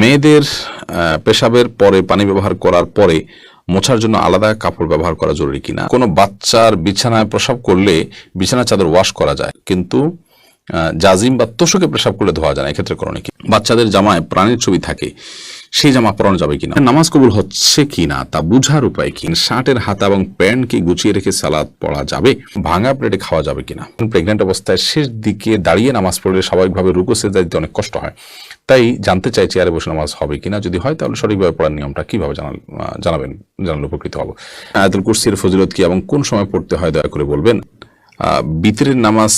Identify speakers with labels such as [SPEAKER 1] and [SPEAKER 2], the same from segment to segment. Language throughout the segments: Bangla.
[SPEAKER 1] মেয়েদের পেশাবের পরে পানি ব্যবহার করার পরে মোছার জন্য আলাদা কাপড় ব্যবহার করা জরুরি কিনা? কোনো বাচ্চার বিছানায় প্রসাব করলে বিছানা চাদর ওয়াশ করা যায়, কিন্তু জাজিম বা তোষকে প্রসাব করলে ধোয়া যায় না, এক্ষেত্রে করণে কি? বাচ্চাদের জামায় প্রাণীর ছবি থাকে সেই জামা পরানো যাবে কিনা? নামাজ কবুল হচ্ছে কিনা তা বুঝার উপায় কি? শার্টের হাতা এবং প্যান্ট কি গুছিয়ে রেখে সালাদ পড়া যাবে? ভাঙা প্লেটে খাওয়া যাবে কিনা? প্রেগনেন্ট অবস্থায় শেষ দিকে দাঁড়িয়ে নামাজ পড়লে স্বাভাবিকভাবে রুকু সেজদা দিতে অনেক কষ্ট হয়। তাই জানতে চাই চেয়ারে বসে নামাজ হবে কিনা? যদি হয় তাহলে সঠিকভাবে পড়ার নিয়মটা কীভাবে জানাবেন, জানালে উপকৃত হব। আয়াতুল কুরসির ফজিলত কি এবং কোন সময় পড়তে হয় দয়া করে বলবেন? বিতরের নামাজ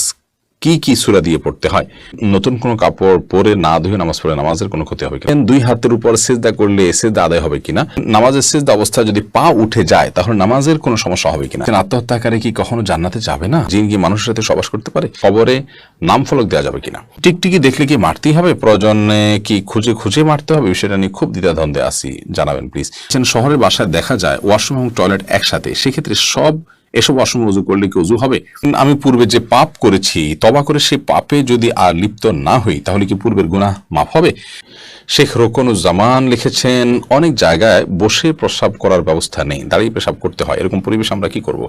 [SPEAKER 1] কি কি সুরা দিয়ে পড়তে হয়? নতুন কোনো কাপড় পরে না ধুয়ে নামাজ পড়ে নামাজের কোনো ক্ষতি হবে কিনা? দুই হাতের উপর সেজদা করলে সেজদা আদায় হবে কিনা? নামাজের সেজদা অবস্থায় যদি পা উঠে যায়, তাহলে নামাজের কোনো সমস্যা হবে কিনা? আত্মহত্যাকারী কি কখনো জান্নাতে যাবে না? যিনি কি মানুষের সাথে সবাস করতে পারে? খবরে নাম ফলক দেওয়া যাবে কিনা? টিকটিকি দেখলে কি মারতেই হবে? প্রয়োজনে কি খুঁজে খুঁজে মারতে হবে? বিষয়টা নিয়ে খুব দ্বিধাদ্বন্দ্বে আসি জানাবেন প্লিজ শহরের বাসায় দেখা যায় ওয়াশরুম এবং টয়লেট একসাথে। সেক্ষেত্রে সব এসব অসম উজু করলে কি উজু হবে? আমি পূর্বে যে পাপ করেছি, তবা করে সে পাপে যদি আর লিপ্ত না হই, তাহলে কি পূর্বের গুনাহ মাফ হবে? শেখ রোকনুজ্জামান লিখেছেন, অনেক জায়গায় বসে প্রস্রাব করার ব্যবস্থা নেই, দাঁড়িয়ে পেশাব করতে হয়। এরকম পরিবেশ আমরা কি করব?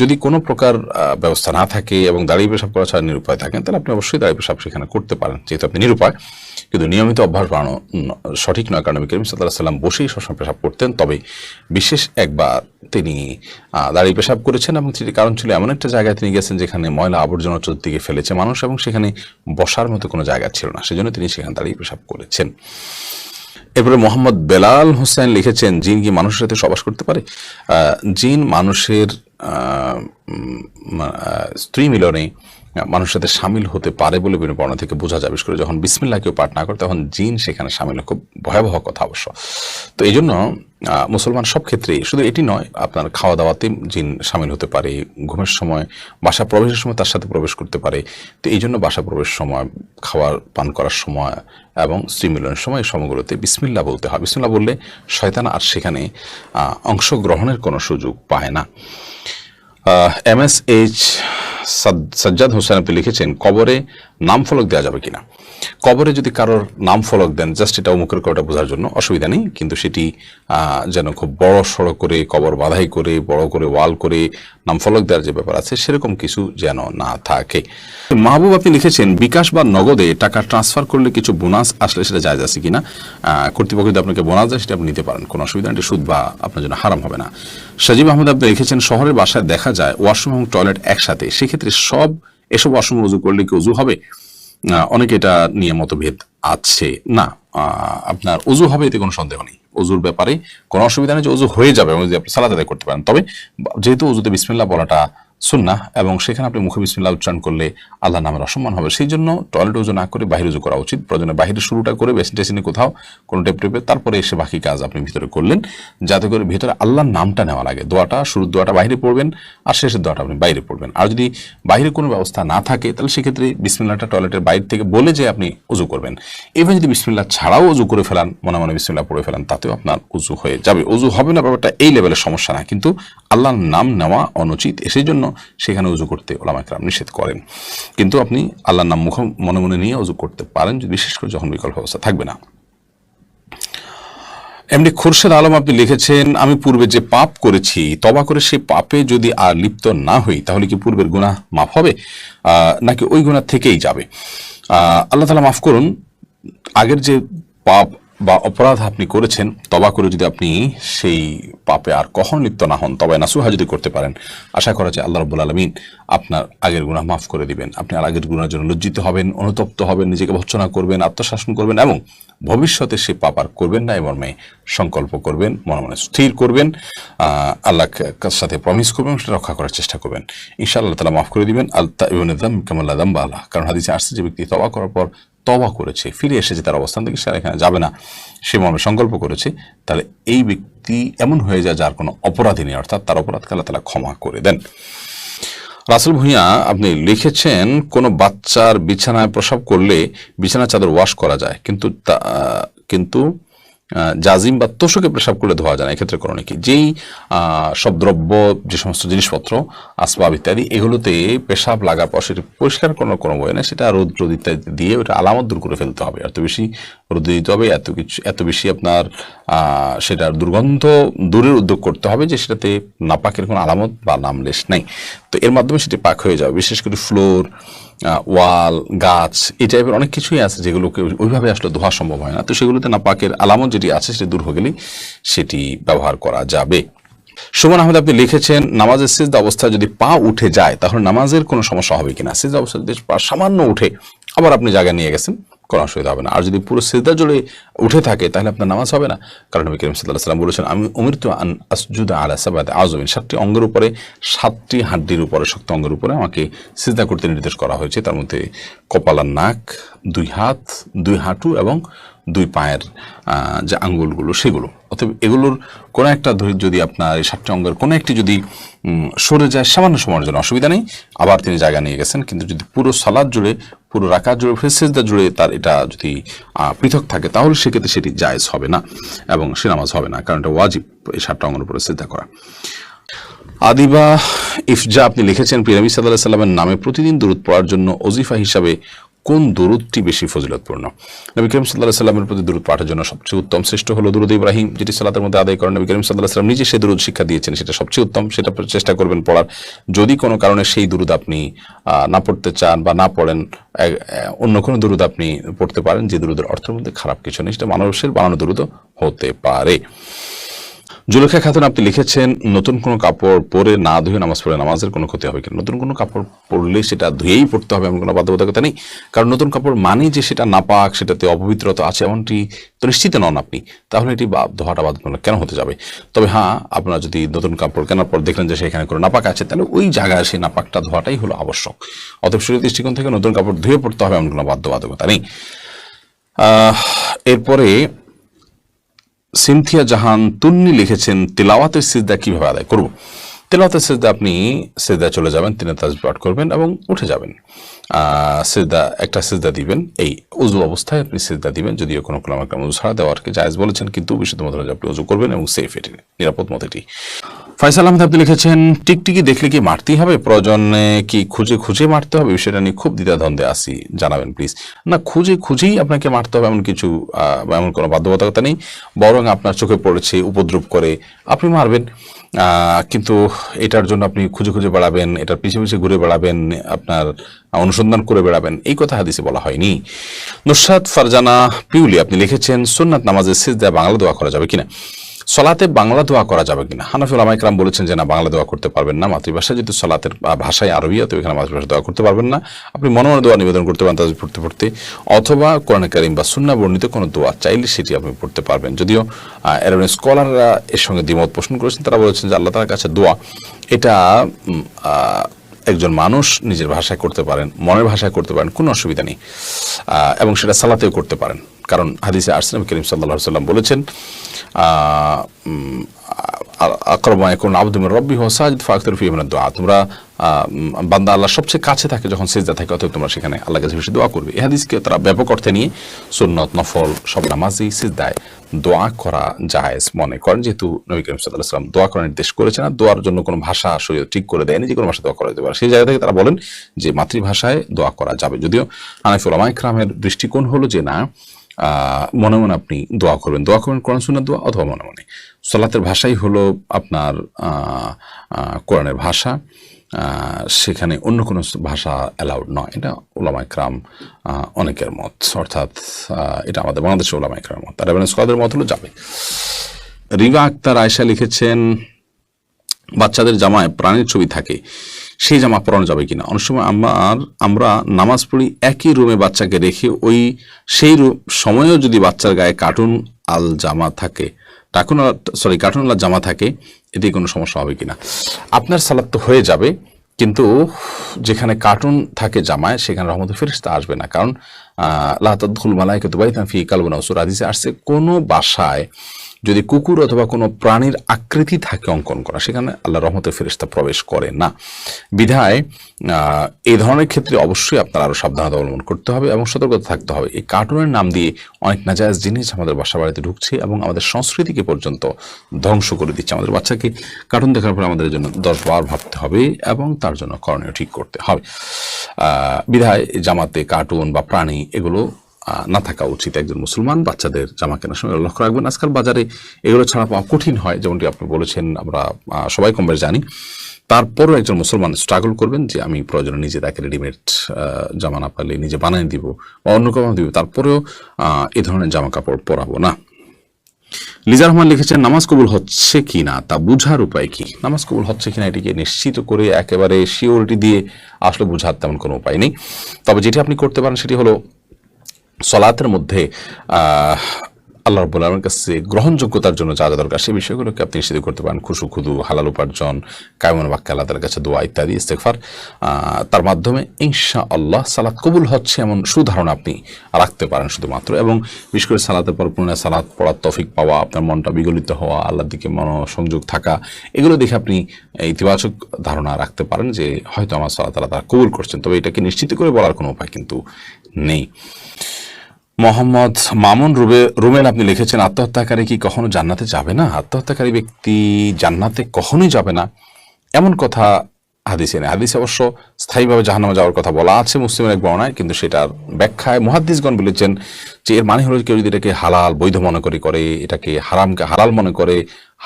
[SPEAKER 1] যদি কোনো প্রকার ব্যবস্থা না থাকে এবং দাঁড়িয়ে পেশাব করা ছাড়া নিরুপায় থাকেন, তাহলে আপনি অবশ্যই দাঁড়িয়ে পেশাব সেখানে করতে পারেন, যেহেতু আপনি নিরুপায়। কিন্তু নিয়মিত অভ্যাস বাড়ানো সঠিক নয়। কারণ নবী করিম সাল্লাহ সাল্লাম বসেই সবসময় পেশাব করতেন। তবে বিশেষ একবার তিনি দাঁড়িয়ে পেশাব করেছেন এবং সেটি কারণ ছিল এমন একটা জায়গায় তিনি গেছেন যেখানে ময়লা আবর্জনা চতুর্দিকে ফেলেছে মানুষ এবং সেখানে বসার মতো কোনো জায়গা ছিল না। সেজন্য তিনি সেখানে দাঁড়িয়ে পেশাব করেছেন। এরপরে মোহাম্মদ বেলাল হোসেন লিখেছেন, জিন কি মানুষের সাথে সবাস করতে পারে? জিন মানুষের স্ত্রী মিলনে মানুষের সাথে সামিল হতে পারে বলে বিভিন্ন বর্ণনা থেকে বোঝা বিশেষ করে যখন বিসমিল্লাহ কেউ পাঠ না করে, তখন জিন সেখানে সামিল হয়। খুব ভয়াবহ কথা অবশ্য। তো এই জন্য মুসলমান সব ক্ষেত্রে শুধু এটি নয়, আপনার খাওয়া দাওয়াতে জিন সামিল হতে পারে, ঘুমের সময়, বাসা প্রবেশের সময় তার সাথে প্রবেশ করতে পারে। তো এই জন্য বাসা প্রবেশের সময়, খাওয়ার, পান করার সময় এবং স্ত্রী মিলনের সময় সময়গুলোতে বিসমিল্লা বলতে হয়। বিসমিল্লা বললে শয়তান আর সেখানে অংশগ্রহণের কোনো সুযোগ পায় না। M S H Sajjad Hossain আপনি লিখেছেন কবরে নাম ফলক দেওয়া যাবে কিনা। কবরে যদি কারোর নাম ফলক দেন, জাস্ট এটা অমুকের কটা বোঝার জন্য অসুবিধা নেই, কিন্তু সেটি যেন খুব বড় সড়ো করে, কবর বাধাই করে, বড় করে, ওয়াল করে নাম ফলক দেওয়ার যে ব্যাপার আছে, সেরকম কিছু যেন না থাকে। মাহবুব, আপনি লিখেছেন, বিকাশ বা নগদে টাকা ট্রান্সফার করলে কিছু বোনাস আসলে সেটা যায় আছে কিনা? কর্তৃপক্ষ যদি আপনাকে বোনাস দেয়, সেটা আপনি নিতে পারেন। কোনো অসুবিধা নেই সুদ বা আপনার জন্য হারাম হবে না। সাজিব আহমেদ, আপনি লিখেছেন, শহরের বাসায় দেখা যায় ওয়াশরুম এবং টয়লেট একসাথে। সেক্ষেত্রে সব এসব অসম উজু করলে কি উজু হবে? অনেকে এটা নিয়ে মতভেদ আছে। না আপনার অজু হবে এতে কোনো সন্দেহ নেই। অজুর ব্যাপারে কোনো অসুবিধা নেই যে অজু হয়ে যাবে যদি আপনি সালাদ আদায় করতে পারেন। তবে যেহেতু অজুতে বিসমিল্লা বলাটা সুন্না এবং সেখানে আপনি মুখে বিসমিল্লাহ উচ্চারণ করলে আল্লাহ নামের অসম্মান হবে। সেই জন্য টয়লেট উজু না করে বাহির উজু করা উচিত। প্রয়োজনে বাহিরে শুরুটা করে বেসিন টেসিনে কোথাও কোনো টেপ টেপে তারপরে এসে বাকি কাজ আপনি ভিতরে করলেন। যাতে করে ভিতরে আল্লাহর নামটা নেওয়া লাগে। দোয়াটা, শুরুর দোয়াটা বাইরে পড়বেন আর শেষের দোয়াটা আপনি বাইরে পড়বেন। আর যদি বাইরে কোনো ব্যবস্থা না থাকে, তাহলে সেক্ষেত্রে বিসমিল্লাহটা টয়লেটের বাইরে থেকে বলে যে আপনি উজু করবেন। এবার যদি বিসমিল্লাহ ছাড়াও উজু করে ফেলান, মনে মনে বিসমিল্লাহ পড়ে ফেলান, তাতেও আপনার উজু হয়ে যাবে। উজু হবে না ব্যাপারটা এই লেভেলের সমস্যা না। কিন্তু আল্লাহর নাম নেওয়া অনুচিত। সেই জন্য সেখানে উজু করতে ওলামাকরাম নিষেধ করেন। কিন্তু আপনি আল্লাহর নাম মুখ মনে মনে নিয়ে উজু করতে পারেন বিশেষ করে যখন বিকল্প ব্যবস্থা থাকবে না। এমনি খুরশেদ আলম আপনি লিখেছেন, আমি পূর্বে যে পাপ করেছি, তবা করে সে পাপে যদি আর লিপ্ত না হই, তাহলে কি পূর্বের গুনাহ মাফ হবে? নাকি ওই গুনাহ থেকেই যাবে? আল্লাহ তালা মাফ করুন, আগের যে পাপ বা অপরাধ আপনি করেছেন তবা করে যদি আপনি সেই পাপে আর কখন লিপ্ত না হন তবে নাসুহা যদি করতে পারেন আশা করা যায় আল্লাহ রব্বুল আলমিন আপনার আগের গুণা মাফ করে দিবেন। আপনি আর আগের গুণার জন্য লজ্জিত হবেন অনুতপ্ত হবেন নিজেকে ভৎসনা করবেন আত্মশাসন করবেন এবং ভবিষ্যতে সে পাপ আর করবেন না এবং মেয়ে সংকল্প করবেন মনে মনে স্থির করবেন আহ, আল্লাহর সাথে প্রমিস করবেন সেটা রক্ষা করার চেষ্টা করবেন। ইনশাআল্লাহ তালা মাফ করে দিবেন। আল্লাহ ইবনে দাম কামাল্লা আল্লাহ কারণ হাদিসে আসছে যে ব্যক্তি তবা করার পর তবা করেছে, ফিরে এসেছে তার অবস্থান থেকে, সে এখানে যাবে না। সে মর্মে সংকল্প করেছে, তাহলে এই ব্যক্তি এমন হয়ে যায় যার কোনো অপরাধী নেই, অর্থাৎ তার অপরাধকে আল্লাহ তালা ক্ষমা করে দেন। রাসেল ভূঁইয়া, আপনি লিখেছেন, কোনো বাচ্চার বিছানায় প্রসাব করলে বিছানার চাদর ওয়াশ করা যায়, কিন্তু তা- কিন্তু জাজিম বা তোষকে পেশাব করলে ধোয়া যায় না, এক্ষেত্রে করণীয় কি যেই সব দ্রব্য, যে সমস্ত জিনিসপত্র, আসবাব ইত্যাদি, এগুলোতে পেশাব লাগার পর সেটি পরিষ্কার করার কোনো বই না সেটা রোদ রোদ ইত্যাদি দিয়ে ওটা আলামত দূর করে ফেলতে হবে। এত বেশি রোদ দিতে হবে, এত কিছু, এত বেশি আপনার সেটার দুর্গন্ধ দূরের উদ্যোগ করতে হবে যে সেটাতে নাপাকের কোনো আলামত বা নামলেশ নেই। তো এর মাধ্যমে সেটি পাক হয়ে যাবে। বিশেষ করে ফ্লোর ওয়াল, গাছ, এই টাইপের অনেক কিছুই আছে যেগুলোকে ওইভাবে আসলে ধোয়া সম্ভব হয় না। তো সেগুলোতে না পাকের আলামত যেটি আছে সেটি দূর হয়ে গেলেই সেটি ব্যবহার করা যাবে। সুমন আহমেদ, আপনি লিখেছেন, নামাজের সিজদা অবস্থায় যদি পা উঠে যায়, তাহলে নামাজের কোনো সমস্যা হবে কিনা? সিজদা অবস্থা যদি পা সামান্য উঠে, আবার আপনি জায়গা নিয়ে গেছেন। কোনো অসুবিধা হবে না। আর যদি পুরো সিদ্ধা জুড়ে উঠে থাকে, তাহলে আপনার নামাজ হবে না। কারণ নবী করিম সাল্লাহ সাল্লাম বলেছেন, আমি অমৃত আন আসজুদা আলা সাবাদ আজমিন সাতটি অঙ্গের উপরে, সাতটি হাড্ডির উপরে, শক্ত অঙ্গের উপরে আমাকে সিদ্ধা করতে নির্দেশ করা হয়েছে। তার মধ্যে কপালার নাক, দুই হাত, দুই হাঁটু এবং দুই পায়ের যে আঙ্গুলগুলো, সেগুলো। অতএব এগুলোর কোনো একটা ধরে যদি আপনার এই সাতটি অঙ্গের কোনো একটি যদি সরে যায়, সামান্য সময়ের জন্য অসুবিধা নেই। আবার তিনি জায়গা নিয়ে গেছেন, কিন্তু যদি পুরো সালাদ জুড়ে, পুরো রাকাত জুড়ে ফেসেজদা জুড়ে তার এটা যদি পৃথক থাকে, তাহলে সেক্ষেত্রে সেটি জায়েজ হবে না এবং সে নামাজ হবে না, কারণ এটা ওয়াজিব এই সাতটা অঙ্গের উপরে সিদ্ধা করা। আদিবা ইফজা আপনি লিখেছেন পিরামি সাল্লাহ সাল্লামের নামে প্রতিদিন দূরত পড়ার জন্য অজিফা হিসাবে কোন দূরতটি বেশি ফজিলতপূর্ণ? নবী করিম সাল্লাহ সাল্লামের প্রতি দূরত পাঠের জন্য সবচেয়ে উত্তম শ্রেষ্ঠ হলো দুরুদ ইব্রাহিম, যেটি সালাতের মধ্যে আদায় করেন নবী করিম সাল্লাহ সাল্লাম। নিজে সে দুরুদ শিক্ষা দিয়েছেন, সেটা সবচেয়ে উত্তম, সেটা চেষ্টা করবেন পড়ার। যদি কোনো কারণে সেই দুরুদ আপনি না পড়তে চান বা না পড়েন অন্য কোনো দুরুদ আপনি পড়তে পারেন, যে দুরুদের অর্থের মধ্যে খারাপ কিছু নেই, সেটা মানুষের বানানো দুরুদও হতে পারে। জুলেখা খাতুন, আপনি লিখেছেন, নতুন কোনো কাপড় পরে না ধুয়ে নামাজ পড়ে নামাজের কোনো ক্ষতি হবে কিনা? নতুন কোনো কাপড় পরলে সেটা ধুয়েই পড়তে হবে এমন কোনো বাধ্যবাধকতা নেই। কারণ নতুন কাপড় মানে যে সেটা নাপাক সেটাতে অপবিত্রতা আছে এমনটি তো নিশ্চিত নন আপনি। তাহলে এটি ধোয়াটা বাধ্যতামূলক কেন হতে যাবে? তবে হ্যাঁ আপনারা যদি নতুন কাপড় কেনার পর দেখলেন যে সেখানে কোনো নাপাক আছে, তাহলে ওই জায়গায় সেই নাপাকটা ধোয়াটাই হলো আবশ্যক। অতএব শরীর দৃষ্টিকোণ থেকে নতুন কাপড় ধুয়ে পড়তে হবে এমন কোনো বাধ্যবাধকতা নেই। এরপরে সিনথিয়া জাহান তুন্নি লিখেছেন, তেলাওয়াতের সিজদা কীভাবে আদায় করব? তেলাওয়াতের সিজদা আপনি সিজদা চলে যাবেন, তিনি তাজ পাঠ করবেন এবং উঠে যাবেন। সিজদা, একটা সিজদা দিবেন। এই উজু অবস্থায় আপনি সিজদা দিবেন, যদিও কোনো কোনো একটা উজু ছাড়া দেওয়ার কি জায়েজ বলেছেন, কিন্তু বিশুদ্ধ মতো আপনি উজু করবেন এবং সেফ এটি নিরাপদ মত এটি। ফয়সাল আহমেদ, আপনি লিখেছেন, টিকটিকি দেখলে কি মারতেই হবে? প্রয়োজনে কি খুঁজে খুঁজে মারতে হবে? বিষয়টা নিয়ে খুব দ্বিধাদ্বন্দ্বে আসি জানাবেন প্লিজ না, খুঁজে খুঁজেই আপনাকে মারতে হবে এমন কিছু এমন কোনো বাধ্যবাধকতা নেই, বরং আপনার চোখে পড়েছে, উপদ্রব করে আপনি মারবেন। কিন্তু এটার জন্য আপনি খুঁজে খুঁজে বেড়াবেন, এটার পিছিয়ে পিছিয়ে ঘুরে বেড়াবেন, আপনার অনুসন্ধান করে বেড়াবেন। এই কথা হাদিসে বলা হয়নি। নুসরাত ফারজানা পিউলি, আপনি লিখেছেন, সুন্নাত নামাজের সিজদা বাংলা দোয়া করা যাবে কিনা? সলাতে বাংলা দোয়া করা যাবে কিনা? হানাফি ওলামা ইকরাম বলেছেন যে, না, বাংলা দোয়া করতে পারবেন না। মাতৃভাষা যেহেতু সলাতের ভাষায় আরবিয়া তো এখানে মাতৃভাষা দোয়া করতে পারবেন না। আপনি মনে মনে দোয়া নিবেদন করতে পারেন তাদের পড়তে পড়তে। অথবা কোরআন কারিম বা সুন্না বর্ণিত কোনো দোয়া চাইলে সেটি আপনি পড়তে পারবেন। যদিও এরকম স্কলাররা এর সঙ্গে দ্বিমত পোষণ করেছেন, তারা বলেছেন যে, আল্লাহ তার কাছে দোয়া। এটা একজন মানুষ নিজের ভাষায় করতে পারেন, মনের ভাষায় করতে পারেন, কোনো অসুবিধা নেই। এবং সেটা সালাতেও করতে পারেন। কারণ হাদিসে আসলাম করিম সাল্লা সাল্লাম বলেছেন আকরমায় কোন আবদুমের রব্বি হোসাজ ফাকতুর ফি মিনাদ দোয়া। তোমরা বান্দা আল্লাহ সবচেয়ে কাছে থাকে যখন সেজদা থাকে, অতএব তোমরা সেখানে আল্লাহ কাছে বেশি দোয়া করবে। এই হাদিসকে তারা ব্যাপক অর্থে নিয়ে সুন্নত, নফল সব নামাজই সিজদায় দোয়া করা জায়েজ মনে করেন। যেহেতু নবী করিম সাল্লাহ সাল্লাম দোয়া করার নির্দেশ করেছেন, আর দোয়ার জন্য কোনো ভাষা শরীর ঠিক করে দেয়নি যে কোনো ভাষা দোয়া করা যেতে পারে। সেই জায়গা থেকে তারা বলেন যে মাতৃভাষায় দোয়া করা যাবে। যদিও হানাফি ওলামা ইকরামের দৃষ্টিকোণ হলো যে না মনে মনে আপনি দোয়া করবেন। দোয়া করবেন কোরআন, সুন্নাত, দোয়া অথবা মনে মনে। সলাতের ভাষাই হলো আপনার কোরআনের ভাষা। সেখানে অন্য কোনো ভাষা অ্যালাউড নয়। এটা ওলামা ইকরাম অনেকের মত। অর্থাৎ এটা আমাদের বাংলাদেশের ওলামা ইকরামের মত। আর এবার স্কলাদের মত হলো যাবে। রিবা আক্তার আয়সা লিখেছেন, বাচ্চাদের জামায় প্রাণীর ছবি থাকে, সেই জামা পরানো যাবে কিনা? অনেক সময় আমার, আমরা নামাজ পড়ি একই রুমে বাচ্চাকে রেখে ওই সেই সময়েও যদি বাচ্চার গায়ে কার্টুন আল জামা থাকে টাকুন সরি কার্টুন আল জামা থাকে এতে কোনো সমস্যা হবে কিনা। আপনার সালাদ তো হয়ে যাবে, কিন্তু যেখানে কার্টুন থাকে জামায়, সেখানে রহমত ফেরিস্তা আসবে না। কারণ লাতাদুল মালাইকে দুবাই ফি কালবনা সুর আদিসে আসছে, কোনো বাসায় যদি কুকুর অথবা কোনো প্রাণীর আকৃতি থাকে অঙ্কন করা, সেখানে আল্লাহ রহমতের ফেরিস্তা প্রবেশ করে না। বিধায় এই ধরনের ক্ষেত্রে অবশ্যই আপনার আরও সাবধানতা অবলম্বন করতে হবে এবং সতর্কতা থাকতে হবে। এই কার্টুনের নাম দিয়ে অনেক নাজায়জ জিনিস আমাদের বাসা বাড়িতে ঢুকছে এবং আমাদের সংস্কৃতিকে পর্যন্ত ধ্বংস করে দিচ্ছে আমাদের বাচ্চাকে। কার্টুন দেখার পর আমাদের জন্য দশ বার ভাবতে হবে এবং তার জন্য করণীয় ঠিক করতে হবে। বিধায় জামাতে কার্টুন বা প্রাণী এগুলো না থাকা উচিত একজন মুসলমান বাচ্চাদের জামা কেনার সময়। লক্ষ্য রাখবেন, আজকাল বাজারে এগুলো ছাড়া পাওয়া কঠিন হয়, যেমনটি আপনি বলেছেন, আমরা সবাই কম জানি। তারপরও একজন মুসলমান স্ট্রাগল করবেন যে, আমি প্রয়োজনে নিজে তাকে রেডিমেড জামা না পারলে নিজে বানিয়ে দিব বা অন্য কাউকে দিব। তারপরেও এ ধরনের জামা কাপড় পরাবো না। লিজা রহমান লিখেছেন, নামাজ কবুল হচ্ছে কি না তা বুঝার উপায় কি? নামাজ কবুল হচ্ছে কিনা এটিকে নিশ্চিত করে একেবারে শিওরিটি দিয়ে আসলে বুঝার তেমন কোনো উপায় নেই। তবে যেটি আপনি করতে পারেন সেটি হলো সলাতের মধ্যে আল্লাহ রব্বুল আলমের কাছে গ্রহণযোগ্যতার জন্য যা যা দরকার সেই বিষয়গুলোকে আপনি নিশ্চিত করতে পারেন। খুশু, খুদু, হালাল উপার্জন কায়মন বাক্য আল্লাহ তালার কাছে দোয়া ইত্যাদি ইস্তেকফার তার মাধ্যমে ইনশা আল্লাহ সালাত কবুল হচ্ছে এমন সুধারণা আপনি রাখতে পারেন শুধুমাত্র। এবং বিশেষ করে সালাতের পর পুনরায় সালাত পড়ার তফিক পাওয়া, আপনার মনটা বিগলিত হওয়া, আল্লাহর দিকে মনোসংযোগ থাকা, এগুলো দেখে আপনি ইতিবাচক ধারণা রাখতে পারেন যে হয়তো আমার সালাত আল্লাহ তারা কবুল করছেন। তবে এটাকে নিশ্চিত করে বলার কোনো উপায় কিন্তু নেই। মোহাম্মদ মামুন রুবে, রুমেন, আপনি লিখেছেন, আত্মহত্যাকারী কি কখনো জান্নাতে যাবে না? আত্মহত্যাকারী ব্যক্তি জান্নাতে কখনোই যাবে না। এমন কথা হাদিসে নেই। হাদিসে অবশ্য স্থায়ীভাবে জাহান্নামে যাওয়ার কথা বলা আছে, মুসলিমের এক বর্ণায় কিন্তু সেটার ব্যাখ্যায় মহাদ্দিসগণ বলেছেন যে, এর মানে হলো কেউ যদি এটাকে হালাল, বৈধ মনে করে করে, এটাকে হারামকে হালাল মনে করে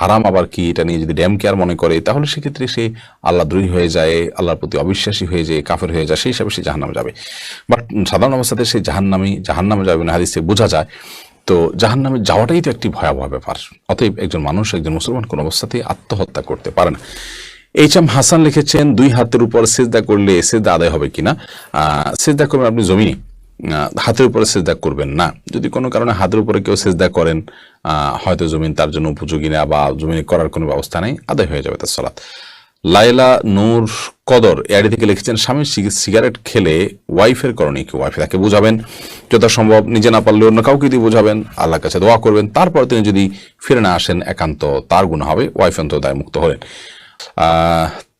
[SPEAKER 1] হারাম আবার কি? এটা নিয়ে যদি ড্যাম কেয়ার মনে করে, তাহলে সেক্ষেত্রে সে আল্লাহ দ্রোহী হয়ে যায়, আল্লাহর প্রতি অবিশ্বাসী হয়ে যায় কাফের হয়ে যায়, সেই হিসাবে সে জাহান্নামে যাবে। বাট সাধারণ অবস্থাতে সে জাহান্নামি, জাহান্নামে যাবে না, হাদিসে বোঝা যায়। তো জাহান্নামে যাওয়াটাই তো একটি ভয়াবহ ব্যাপার। অতএব একজন মানুষ, একজন মুসলমান কোন অবস্থাতেই আত্মহত্যা করতে পারে না। এইচ এম হাসান লিখেছেন, দুই হাতের উপর সেজদা করলে সেজদা আদায় হবে কিনা? সেজদা করবেন আপনি জমিনে। হাতের উপরে সেজদা করবেন না। যদি কোনো কারণে হাতের উপরে কেউ সেজদা করেন হয়তো জমিন তার জন্য উপযোগী না বা জমিনে করার কোনো ব্যবস্থা নেই, আদায় হয়ে যাবে তার সালাত। লাইলা নূর কদর এআডি থেকে লিখেছেন, স্বামী সিগারেট খেলে ওয়াইফের করণীয় কি? ওয়াইফে তাকে বোঝাবেন, যথাসম্ভব নিজে না পারলে অন্য কাউকে দিয়ে বোঝাবেন, আল্লাহর কাছে দোয়া করবেন, তারপর তিনি যদি ফিরে না আসেন, একান্ত তার গুণ হবে, ওয়াইফ অন্তত দায় মুক্ত হলেন।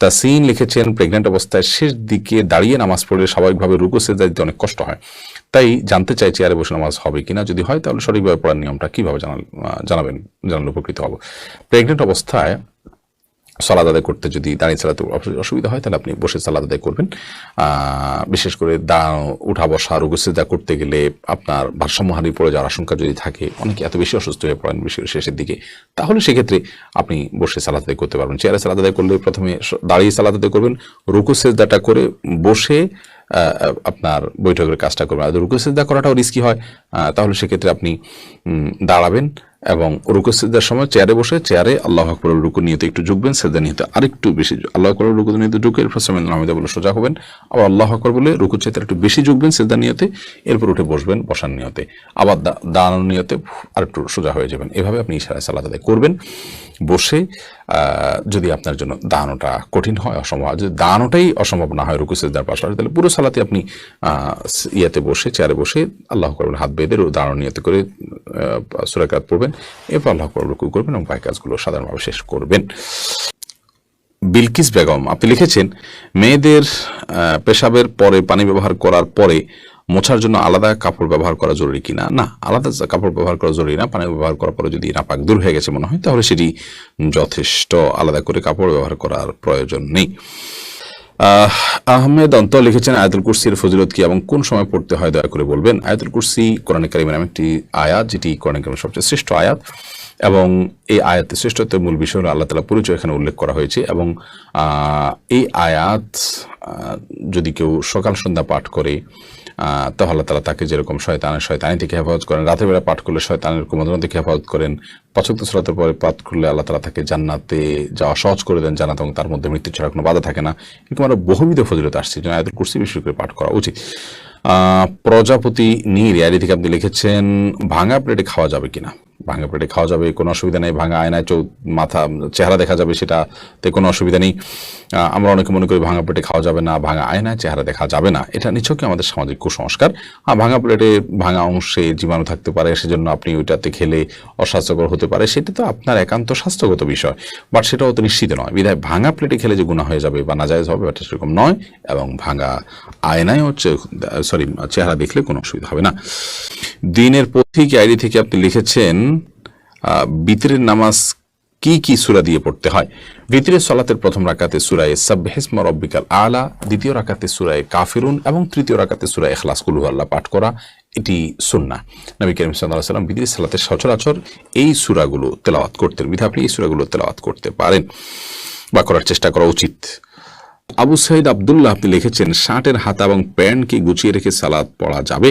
[SPEAKER 1] তাসিন লিখেছেন প্রেগনেন্ট অবস্থায় শেষ দিকে দাঁড়িয়ে নামাজ পড়লে স্বাভাবিকভাবে রুকু, সেজদা দিতে অনেক কষ্ট হয়। তাই জানতে চাই চেয়ারে বসে নামাজ হবে কিনা। যদি হয় তাহলে সঠিকভাবে পড়ার নিয়মটা কীভাবে জানাবেন, জানালে উপকৃত হব। প্রেগনেন্ট অবস্থায় সালাদ আদায় করতে যদি দাঁড়িয়ে চালাতে অসুবিধা হয়, তাহলে আপনি বসে সালাদ আদায় করবেন। বিশেষ করে দাঁড়ানো উঠা বসা রুগুসেদা করতে গেলে আপনার ভারসাম্য হারিয়ে পড়ে যাওয়ার আশঙ্কা যদি থাকে, অনেকে এত বেশি অসুস্থ হয়ে পড়েন বিশেষ শেষের দিকে, তাহলে সেক্ষেত্রে আপনি বসে সালাদ আদায় করতে পারবেন। চেয়ারে সালাদ আদায় করলে প্রথমে দাঁড়িয়ে সালাদ আদায় করবেন রুকু সেজদাটা করে বসে আপনার বৈঠকের কাজটা করবেন। আর রুকু সেজদা করাটাও রিস্কি হয় তাহলে সেক্ষেত্রে আপনি দাঁড়াবেন। এবং রুকু সেজদার সময় চেয়ারে বসে, চেয়ারে আল্লাহ আকবর রুকু নিয়তে একটু ঝুঁকবেন, সেজদা নিয়তে আরেকটু বেশি আল্লাহ আকবর রুকু নিয়তে ঝুঁকে, এরপর সামিল নামিদা বলে সোজা হবেন। আবার আল্লাহ আকবর বলে রুকু চেতে একটু বেশি ঝুঁকবেন, সেজদা নিয়তে এরপর উঠে বসবেন, বসার নিয়তে আবার দাঁড়ানোর নিয়তে আরেকটু সোজা হয়ে যাবেন। এভাবে আপনি ইশারায় সালাদ আদায় করবেন। বসে যদি আপনার জন্য দাঁড়ানোটা কঠিন হয়, অসম্ভব যদি দাঁড়ানোটাই অসম্ভব না হয় রুকু সেজদার পাশাপাশি, তাহলে পুরো সালাতে আপনি ইয়াতে বসে, চেয়ারে বসে আল্লাহ করবেন হাত বেঁধে দাঁড়ানো নিয়তে করে সুরাকাত পড়বেন। এরপর আল্লাহ করবেন এবং কাজগুলো সাধারণভাবে শেষ করবেন। বিলকিস বেগম, আপনি লিখেছেন, মেয়েদের পেশাবের পরে পানি ব্যবহার করার পরে মোছার জন্য আলাদা কাপড় ব্যবহার করা জরুরি কিনা? না, আলাদা কাপড় ব্যবহার করা জরুরি না। পানি ব্যবহার করার পরে যদি নাপাক দূর হয়ে গেছে মনে হয়, তাহলে সেটি যথেষ্ট আলাদা করে কাপড় ব্যবহার করার প্রয়োজন নেই। আহমেদ অন্ত লিখেছেন আয়াতুল কুরসির ফজিলত কি এবং কোন সময় পড়তে হয়, দয়া করে বলবেন। আয়াতুল কুরসি কোরআন কারিমের একটি আয়াত, যেটি কোরআন কারিমের সবচেয়ে শ্রেষ্ঠ আয়াত এবং এই আয়াতের শ্রেষ্ঠত্বের মূল বিষয় হল আল্লাহ তালা পরিচয় এখানে উল্লেখ করা হয়েছে এবং এই আয়াত যদি কেউ সকাল সন্ধ্যা পাঠ করে আহ, তো আল্লাহ তালা তাকে যেরকম শয়তানের শয়তানি থেকে হেফাজত করেন রাতের বেলা পাঠ করলে শয়তানের কুমন্ত্রণ থেকে হেফাজত করেন পছন্দ সরাতের পরে পাঠ করলে আল্লাহ তালা তাকে জান্নাতে যাওয়া সহজ করে দেন জান্নাত এবং তার মধ্যে মৃত্যু ছাড়া কোনো বাধা থাকে না। এরকম আরও বহুবিধ ফজিলত আসছে যেন আয়াতুল কুর্সি বেশি করে পাঠ করা উচিত। প্রজাপতি নীর এর থেকে আপনি লিখেছেন ভাঙা প্লেটে খাওয়া যাবে কিনা? ভাঙা প্লেটে খাওয়া যাবে, কোনো অসুবিধা নেই, ভাঙা আয়নায় চৌ মাথা, চেহারা দেখা যাবে সেটাতে কোনো অসুবিধা নেই। আমরা অনেকে মনে করি ভাঙা প্লেটে খাওয়া যাবে না, ভাঙা আয়নায় চেহারা দেখা যাবে না। এটা নিছকই আমাদের সামাজিক কুসংস্কার। আর ভাঙা প্লেটে ভাঙা অংশে জীবাণু থাকতে পারে, সেজন্য আপনি ওইটাতে খেলে অস্বাস্থ্যকর হতে পারে। সেটা তো আপনার একান্ত স্বাস্থ্যগত বিষয়, বাট সেটাও তো নিশ্চিত নয়। বিধায় ভাঙা প্লেটে খেলে যে গুণা হয়ে যাবে বা না নাজায়জ হবে এটা সেরকম নয় এবং ভাঙা আয়নায় হচ্ছে সরি চেহারা দেখলে কোনো অসুবিধা হবে না। দিনের পথিক আইডি থেকে আপনি লিখেছেন বিতরের নামাজ কি কি সুরা দিয়ে পড়তে হয়? ভিতরের সলাতের প্রথম রাকাতে সুরায় সাবহেসমা রব্বিকাল আলা, দ্বিতীয় রাকাতে সুরায় কাফিরুন এবং তৃতীয় রাকাতে সুরায় এখলাস কুলু পাঠ করা এটি সুন্না নবী করিম সাল্লাহ সাল্লাম বিদির সালাতের সচরাচর এই সুরাগুলো তেলাওয়াত করতেন। বিধা আপনি এই সুরাগুলো তেলাওয়াত করতে পারেন বা করার চেষ্টা করা উচিত। আবু সাইদ আবদুল্লাহ আপনি লিখেছেন, শার্টের হাতা এবং প্যান্ট কি গুছিয়ে রেখে সালাদ পড়া যাবে।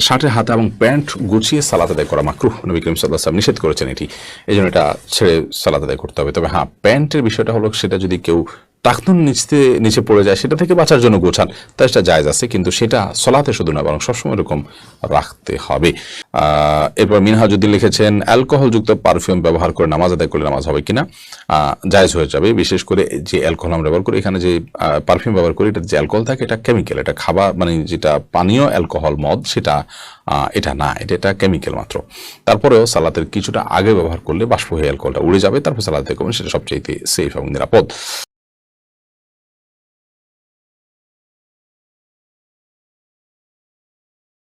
[SPEAKER 1] শার্টের হাতা এবং প্যান্ট গুছিয়ে সালাত আদায় করা মাকরুহ। নবী করিম সাল্লাহ সাল্লাম নিষেধ করেছেন এটি। এই জন্য এটা ছেড়ে সালাত আদায় করতে হবে। তবে হ্যাঁ প্যান্টের বিষয়টা হলো সেটা যদি কেউ টাকনুন নিচতে, নিচে পড়ে যায়, সেটা থেকে বাঁচার জন্য গোছান। তাই সেটা জায়জ আছে, কিন্তু সেটা সলাতে শুধু না, বরং সবসময় এরকম রাখতে হবে। এরপর মিনহাজুদ্দিন লিখেছেন, অ্যালকোহলযুক্ত পারফিউম ব্যবহার করে নামাজ আদায় করলে নামাজ হবে কিনা? জায়েজ হয়ে যাবে, বিশেষ করে যে অ্যালকোহল আমরা ব্যবহার করি, এখানে যে পারফিউম ব্যবহার করি, এটা যে অ্যালকোহল থাকে, এটা কেমিক্যাল, এটা খাবার মানে যেটা পানীয় অ্যালকোহল মদ, সেটা এটা না, এটা এটা কেমিক্যাল মাত্র। তারপরেও সালাতের কিছুটা আগে ব্যবহার করলে বাষ্প হয়ে অ্যালকোহলটা উড়ে যাবে, তারপর সালাতে করবেন সেটা সবচেয়ে সেফ এবং নিরাপদ।